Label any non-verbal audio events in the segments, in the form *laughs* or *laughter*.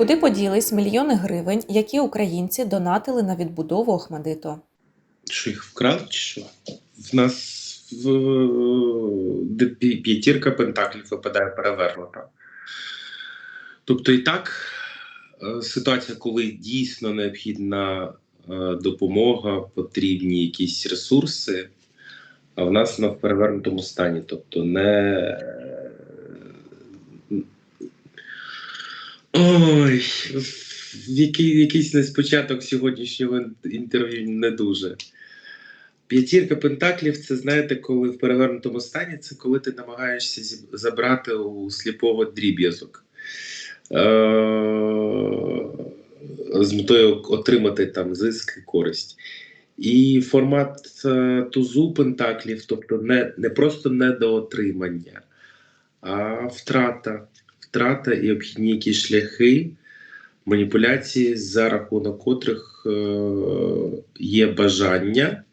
Куди поділись мільйони гривень, які українці донатили на відбудову Охмадиту? Що їх вкрали, чи що? В нас в, п'ятірка пентаклів випадає перевернута. Тобто, і так, е, ситуація, коли дійсно необхідна е, допомога, потрібні якісь ресурси, а в нас вона в перевернутому стані. Тобто, не. Ой, який, якийсь на початок сьогоднішнього інтерв'ю не дуже. П'ятірка пентаклів це знаєте, коли в перевернутому стані, це коли ти намагаєшся забрати у сліпого дріб'язок. Е- з метою отримати там зиск і користь. І формат е, тузу пентаклів, тобто не, не просто недоотримання, а втрата. Втрата і обхідні якісь шляхи маніпуляції, за рахунок котрих е, є бажання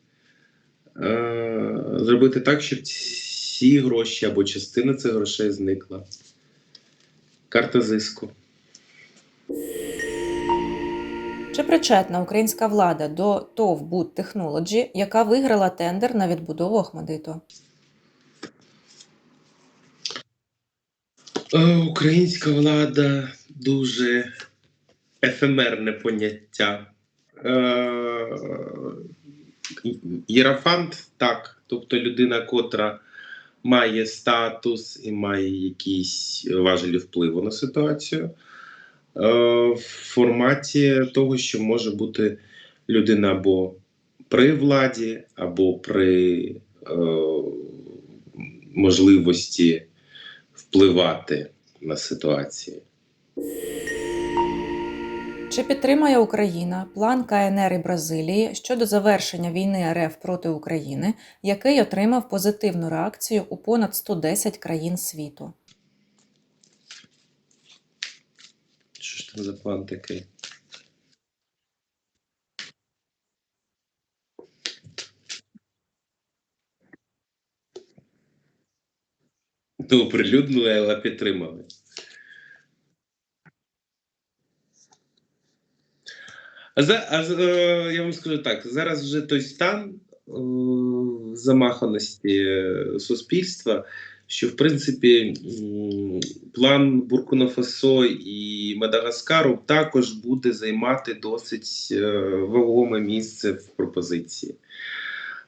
е, зробити так, щоб ці гроші або частина цих грошей зникла. Карта зиску. Чи причетна українська влада до ТОВ Буд Технолоджі, яка виграла тендер на відбудову Охмадиту? Українська влада дуже ефемерне поняття. Е, Єрафант так, тобто людина, котра має статус і має якісь важелі впливу на ситуацію. Е, В форматі того, що може бути людина або при владі, або при е, можливості впливати на ситуацію. Чи підтримає Україна план КНР і Бразилії щодо завершення війни РФ проти України, який отримав позитивну реакцію у понад 110 країн світу? Що ж там за план такий? Ну, оприлюднили, але підтримали. А, за, а е, я вам скажу так: зараз вже той стан е, замаханості е, суспільства, що в принципі план Буркуна Фасо і Мадагаскару також буде займати досить вагоме місце в пропозиції.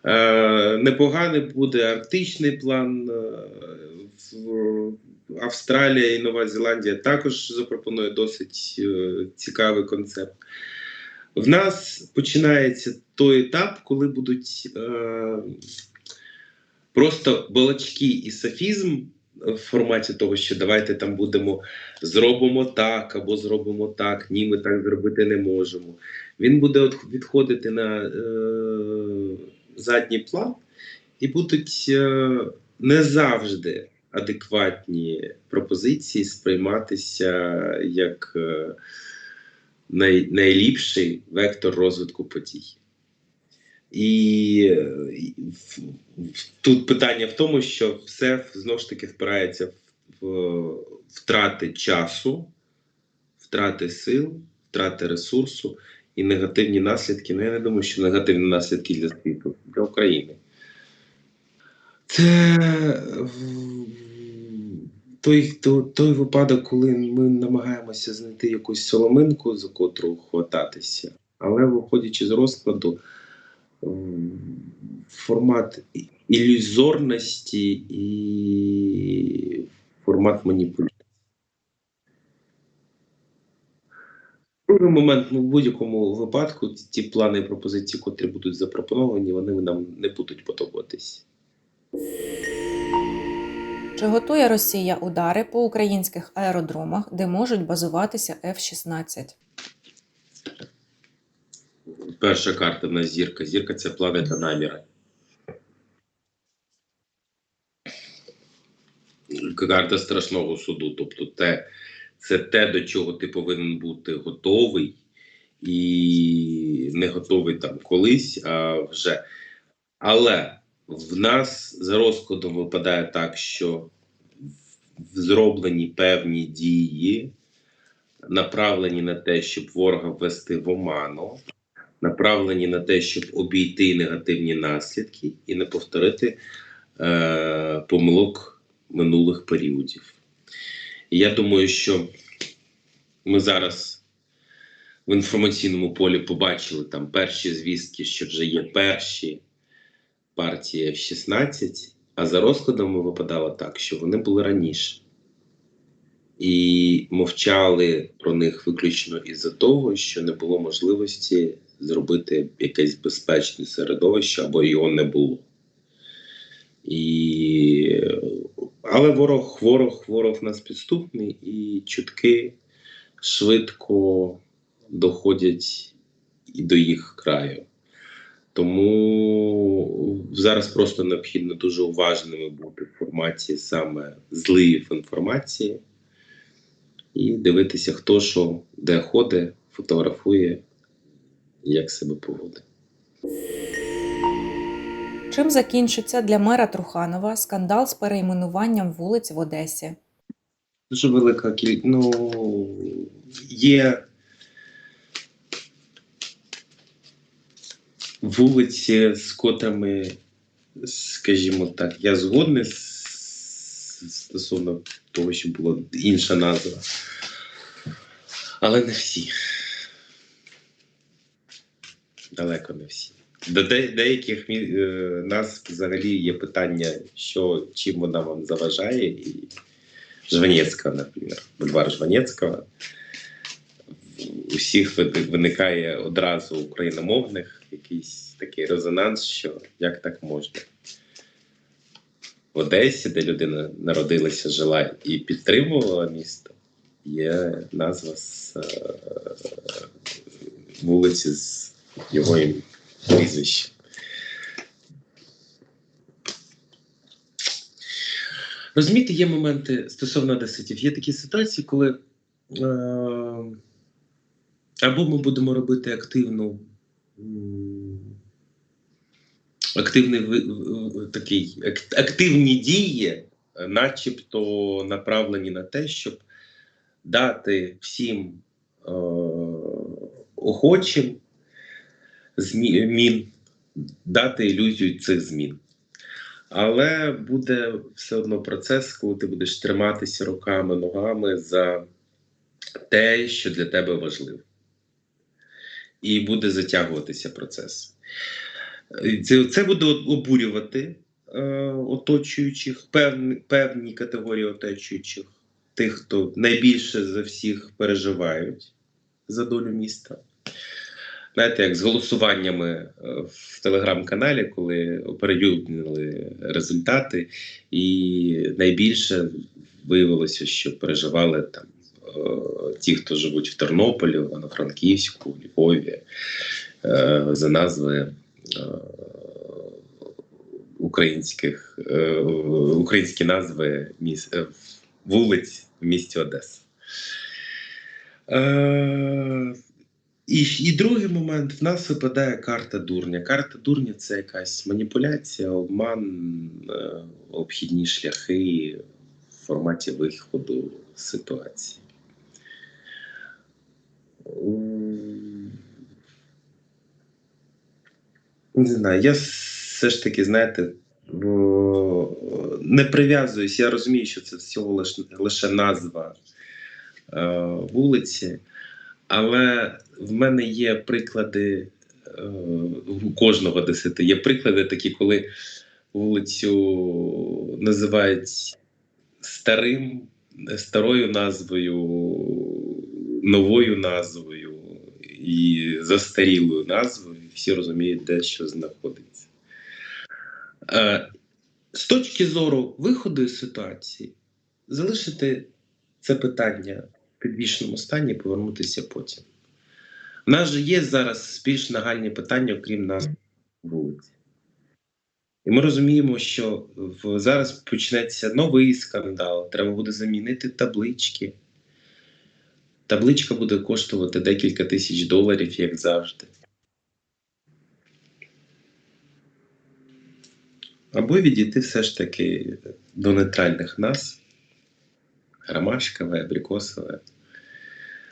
Е, непоганий буде арктичний план. е, Австралія і Нова Зеландія також запропонує досить е, цікавий концепт. В нас починається той етап, коли будуть е, просто балачки і софізм в форматі того, що давайте там будемо зробимо так або зробимо так, ні, ми так зробити не можемо. Він буде відходити на е, задній план, і будуть е, не завжди адекватні пропозиції сприйматися як е, най, найліпший вектор розвитку подій. І, тут питання в тому, що все знову ж таки впирається в втрати часу, втрати сил, втрати ресурсу і негативні наслідки. Ну, я не думаю, що негативні наслідки для світу, для України. Це той, той, той випадок, коли ми намагаємося знайти якусь соломинку, за котру хвататися, але виходячи з розкладу, формат ілюзорності і формат маніпуляції. Другий момент, ну, в будь-якому випадку, ті плани і пропозиції, котрі будуть запропоновані, вони нам не будуть подобатись. Чи готує Росія удари по українських аеродромах, де можуть базуватися F-16? Перша карта на зірка. Зірка це планета наміра. Карта страшного суду. Тобто, те, це те, до чого ти повинен бути готовий, і не готовий там колись, а вже. Але в нас за розкладом випадає так, що зроблені певні дії направлені на те, щоб ворога ввести в оману, направлені на те, щоб обійти негативні наслідки і не повторити е, помилок минулих періодів. І я думаю, що ми зараз в інформаційному полі побачили там перші звістки, що вже є перші партії F-16, а за розкладами випадало так, що вони були раніше. І мовчали про них виключно із-за того, що не було можливості зробити якесь безпечне середовище або його не було. І... Але ворог, ворог, ворог нас підступний, і чутки швидко доходять і до їх краю. Тому зараз просто необхідно дуже уважними бути в форматі саме зливів інформації і дивитися, хто що, де ходить, фотографує, як себе поводить. Чим закінчиться для мера Труханова скандал з перейменуванням вулиць в Одесі? Дуже велика кількість. Ну, є вулиці, з котрими, скажімо так, я згодний стосовно того, що була інша назва. Але не всі. Далеко не всі. До де, деяких мі- е, нас взагалі є питання, що, чим вона вам заважає, і Жванецького, наприклад, бульвар Жванецького. У всіх виникає одразу україномовних якийсь такий резонанс, що як так можна. В Одесі, де людина народилася, жила і підтримувала місто, є назва з е, вулиці з його ім- прізвищем. Розумієте, є моменти стосовно одеситів. Є такі ситуації, коли е, або ми будемо робити активну, активний такий, активні дії, е, начебто направлені на те, щоб дати всім е, охочим змін, дати ілюзію цих змін. Але буде все одно процес, коли ти будеш триматися руками, ногами за те, що для тебе важливо. І буде затягуватися процес. Е, Це, це буде обурювати е, оточуючих, певні, певні категорії оточуючих, тих, хто найбільше за всіх переживають за долю міста. Знаєте, як з голосуваннями е, в телеграм-каналі, коли оприлюднили результати, і найбільше виявилося, що переживали там е, ті, хто живуть в Тернополі, Івано-Франківську, Львові, е, за назви українських, українські назви міс, вулиць в місті Одеса. І, і другий момент в нас випадає карта дурня. Карта дурня це якась маніпуляція, обман, е, обхідні шляхи в форматі виходу ситуації. Не знаю, я все ж таки, знаєте, не прив'язуюсь. Я розумію, що це всього лише, лише назва е, вулиці. Але в мене є приклади е, у кожного десяти. Є приклади такі, коли вулицю називають старим, старою назвою, новою назвою і застарілою назвою. Всі розуміють, де що знаходиться. Е, з точки зору виходу із ситуації, залишити це питання підвішеному стані повернутися потім. У нас же є зараз більш нагальні питання, окрім нас вулиці. І ми розуміємо, що в, зараз почнеться новий скандал. Треба буде замінити таблички. Табличка буде коштувати декілька тисяч доларів, як завжди. Або відійти все ж таки до нейтральних нас. Ромашкове, абрикосове.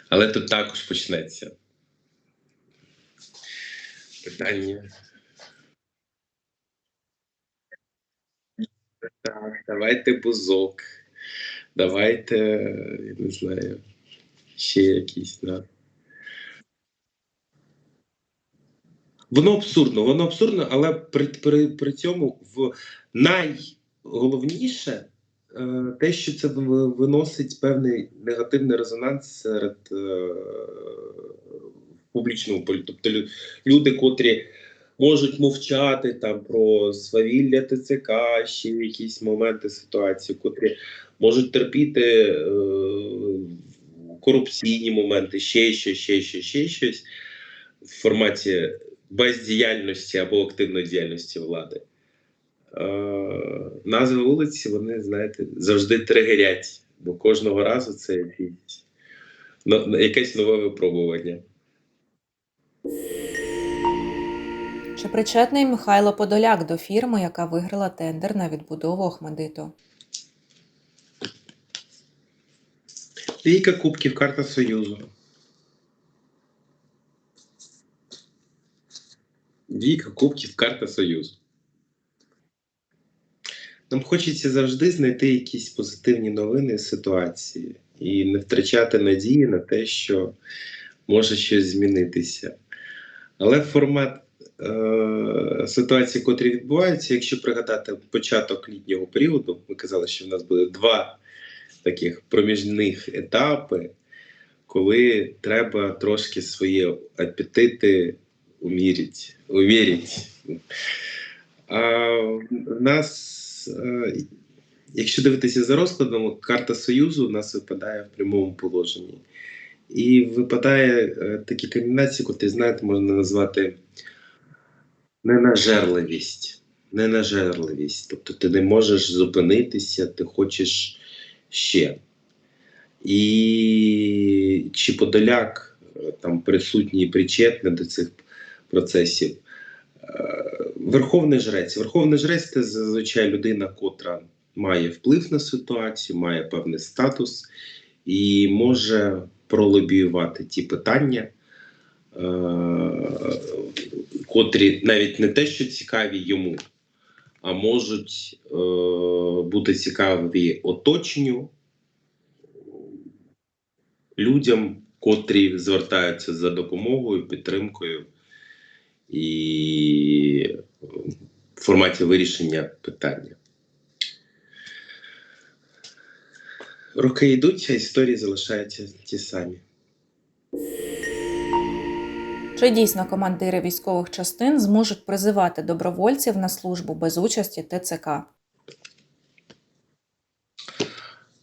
Але тут також почнеться. Питання. Так, давайте бузок. Давайте, я не знаю, ще якісь. Да. Воно абсурдно, воно абсурдно, але при, при, при цьому в найголовніше те, що це виносить певний негативний резонанс серед е, в публічному полі. Тобто люди, котрі можуть мовчати там про свавілля ТЦК, ще якісь моменти ситуації, котрі можуть терпіти е, корупційні моменти, ще щось, ще щось, ще щось в форматі бездіяльності або активної діяльності влади. Е, назви вулиці, вони, знаєте, завжди тригерять, бо кожного разу це якийсь, якесь нове випробування. Чи причетний Михайло Подоляк до фірми, яка виграла тендер на відбудову Охмадиту? Двійка кубків, карта Союзу. Двійка кубків, карта Союзу. Нам хочеться завжди знайти якісь позитивні новини з ситуації і не втрачати надії на те, що може щось змінитися. Але формат е- ситуації, котрі відбуваються, якщо пригадати початок літнього періоду, ми казали, що в нас буде два таких проміжних етапи, коли треба трошки свої апетити умірити. А в нас, е, якщо дивитися за розкладом, карта Союзу у нас випадає в прямому положенні. І випадає е, такі комбінації, котрі, знаєте, можна назвати ненажерливість. Ненажерливість. Тобто ти не можеш зупинитися, ти хочеш ще. І чи Подоляк е, там присутній і причетний до цих процесів. Верховний жрець. Верховний жрець це зазвичай людина, котра має вплив на ситуацію, має певний статус і може пролобіювати ті питання, е, котрі навіть не те, що цікаві йому, а можуть е, бути цікаві оточенню людям, котрі звертаються за допомогою, підтримкою і в форматі вирішення питання. Роки йдуть, а історії залишаються ті самі. Чи дійсно командири військових частин зможуть призивати добровольців на службу без участі ТЦК?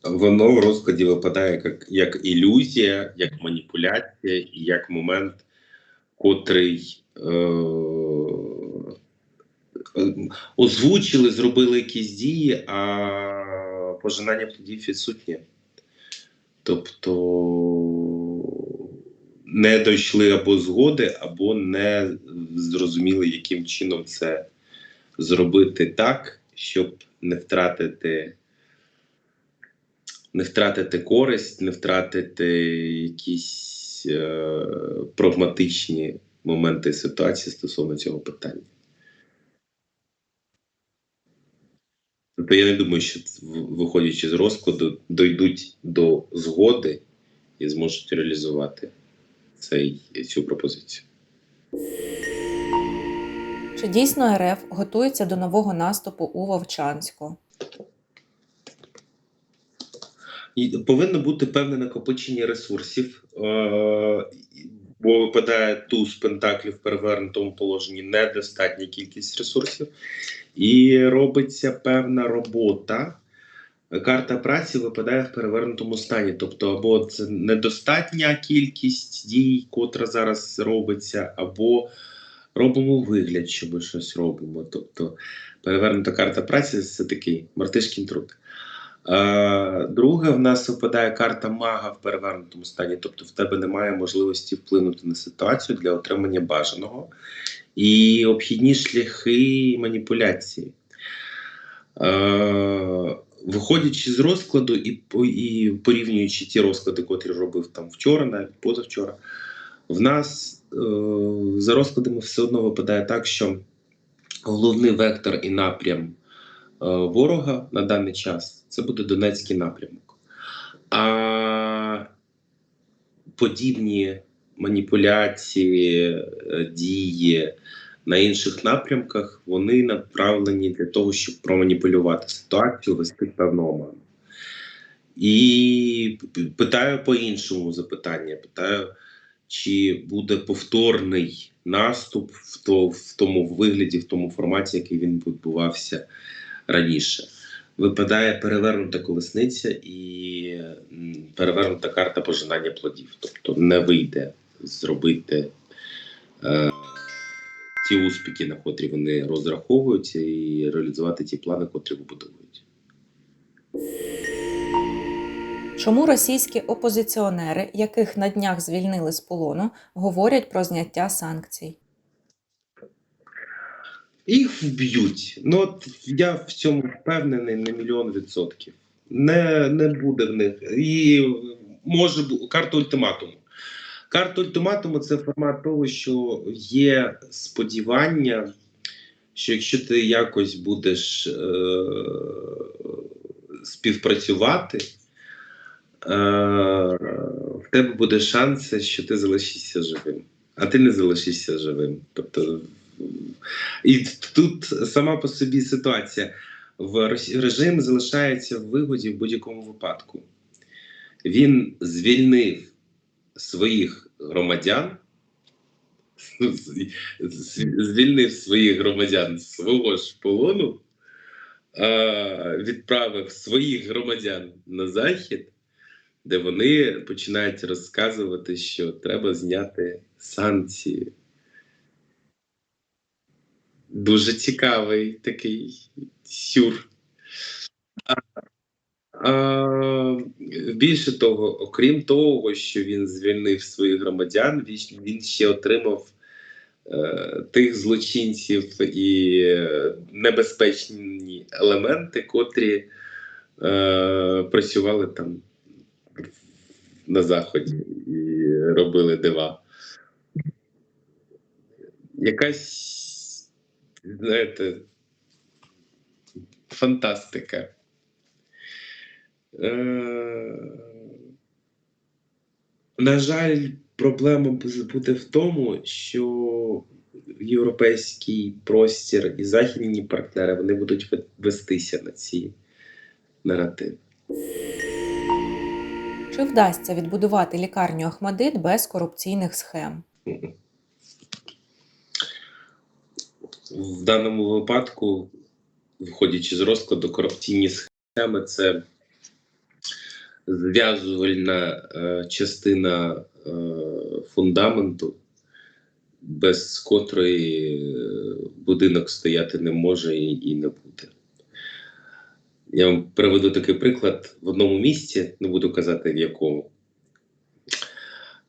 Воно в розкладі випадає як, як ілюзія, як маніпуляція і як момент, котрий е, е, озвучили, зробили якісь дії, а пожинання плодів відсутнє. Тобто не дійшли або згоди, або не зрозуміли, яким чином це зробити так, щоб не втратити не втратити користь, не втратити якісь е, прагматичні моменти ситуації стосовно цього питання. Тобто я не думаю, що виходячи з розкладу, дійдуть до згоди і зможуть реалізувати цей, цю пропозицію. Чи дійсно РФ готується до нового наступу у Вовчанську? І повинно бути певне накопичення ресурсів, е, бо випадає туз пентаклів в перевернутому положенні недостатня кількість ресурсів, і робиться певна робота. Карта праці випадає в перевернутому стані. Тобто, або це недостатня кількість дій, котра зараз робиться, або робимо вигляд, що ми щось робимо. Тобто, перевернута карта праці це такий мартишкін труд. Е, Друге, в нас випадає карта мага в перевернутому стані, тобто в тебе немає можливості вплинути на ситуацію для отримання бажаного і обхідні шляхи маніпуляції. Е, виходячи з розкладу і, і порівнюючи ті розклади, котрі робив там вчора, навіть позавчора, в нас е, за розкладами все одно випадає так, що головний вектор і напрям е, ворога на даний час це буде Донецький напрямок. А подібні маніпуляції, е, дії на інших напрямках вони направлені для того, щоб проманіпулювати ситуацію, вести певну. І питаю по-іншому запитання: питаю, чи буде повторний наступ в тому вигляді, в тому форматі, який він відбувався раніше. Випадає перевернута колесниця і перевернута карта пожинання плодів. Тобто не вийде зробити е, ті успіхи, на котрі вони розраховуються, і реалізувати ті плани, котрі вибудовують. Чому російські опозиціонери, яких на днях звільнили з полону, говорять про зняття санкцій? Їх вб'ють. Ну от я в цьому впевнений на мільйон відсотків. Не, не буде в них. І може бу- карта ультиматуму. Карта ультиматуму це формат того, що є сподівання, що якщо ти якось будеш е- співпрацювати, е- в тебе буде шанс, що ти залишишся живим. А ти не залишишся живим. Тобто і тут сама по собі ситуація. В режим залишається в вигоді в будь-якому випадку. Він звільнив своїх громадян, звільнив своїх громадян з свого ж полону, відправив своїх громадян на захід, де вони починають розказувати, що треба зняти санкції. Дуже цікавий такий сюр. А, а, більше того, окрім того, що він звільнив своїх громадян, він, ще отримав е, тих злочинців і небезпечні елементи, котрі е, працювали там на Заході і робили дива. Якась, знаєте, фантастика. Е, на жаль, проблема буде в тому, що європейський простір і західні партнери вони будуть вестися на ці наративи. Чи вдасться відбудувати лікарню Ахмадит без корупційних схем? *laughs* В даному випадку, виходячи з розкладу, корупційні схеми це зв'язувальна е, частина е, фундаменту, без котрої е, будинок стояти не може і, і не буде. Я вам приведу такий приклад в одному місці, не буду казати в якому.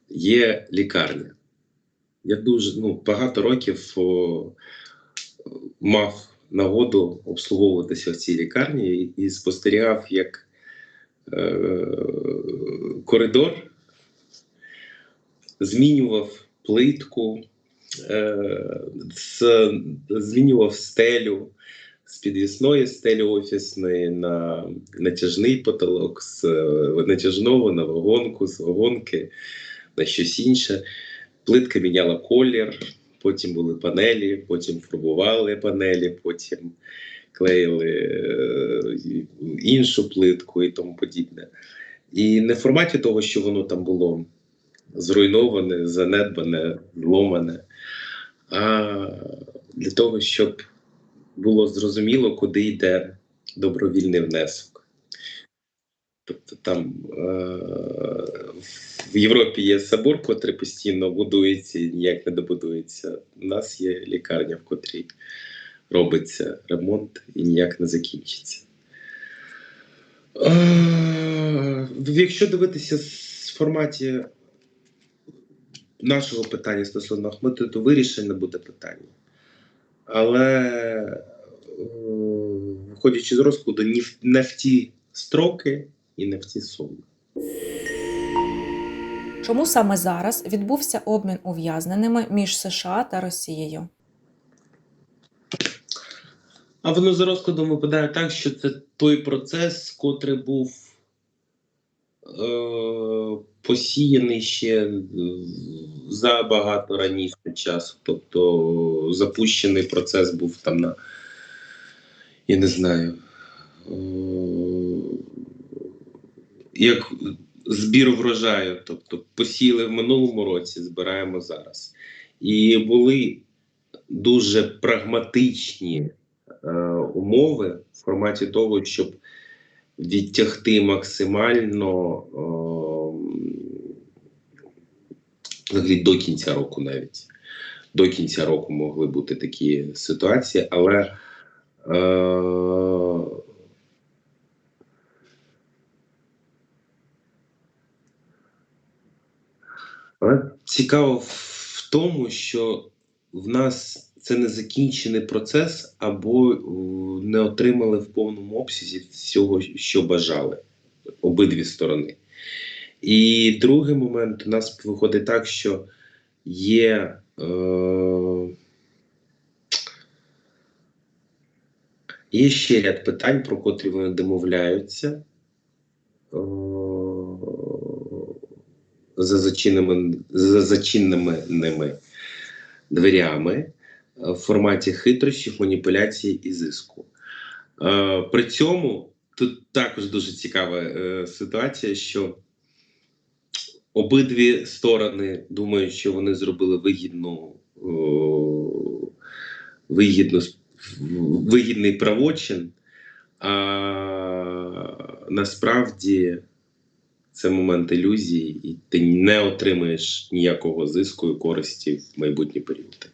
Є лікарня. Я дуже ну, багато років о, мав нагоду обслуговуватися в цій лікарні і, спостерігав, як е, коридор змінював плитку, е, змінював стелю з підвісної стелі офісної на натяжний потолок, з натяжного на вагонку, з вагонки на щось інше. Плитка міняла колір, потім були панелі, потім фарбували панелі, потім клеїли е, іншу плитку і тому подібне. І не в форматі того, що воно там було зруйноване, занедбане, зломане, а для того, щоб було зрозуміло, куди йде добровільний внесок. Тобто там е- в Європі є собор, котрий постійно будується і ніяк не добудується. У нас є лікарня, в котрій робиться ремонт і ніяк не закінчиться. Е, Якщо дивитися з форматі нашого питання стосовно Ахмету, то вирішення буде питання. Але виходячи з розкладу, не в ті строки і не в ті суми. Чому саме зараз відбувся обмін ув'язненими між США та Росією? А воно за розкладом випадає так, що це той процес, котрий був е, посіяний ще е, забагато раніше часу. Тобто запущений процес був там на, я не знаю, е, як збір врожаю. Тобто посіяли в минулому році, збираємо зараз. І були дуже прагматичні е, умови в форматі того, щоб відтягти максимально е, взагалі до кінця року навіть. До кінця року могли бути такі ситуації, але е, але цікаво в тому, що в нас це не закінчений процес, або е, не отримали в повному обсязі всього, що бажали обидві сторони. І другий момент у нас виходить так, що є. Е, Є ще ряд питань, про котрі вони домовляються е, за зачиненими, за зачиненими ними дверями в форматі хитрощів, маніпуляцій і зиску. Е, При цьому тут також дуже цікава е, ситуація, що обидві сторони думають, що вони зробили вигідну, о, вигідну вигідний правочин, а насправді це момент ілюзії, і ти не отримаєш ніякого зиску і користі в майбутні періоди.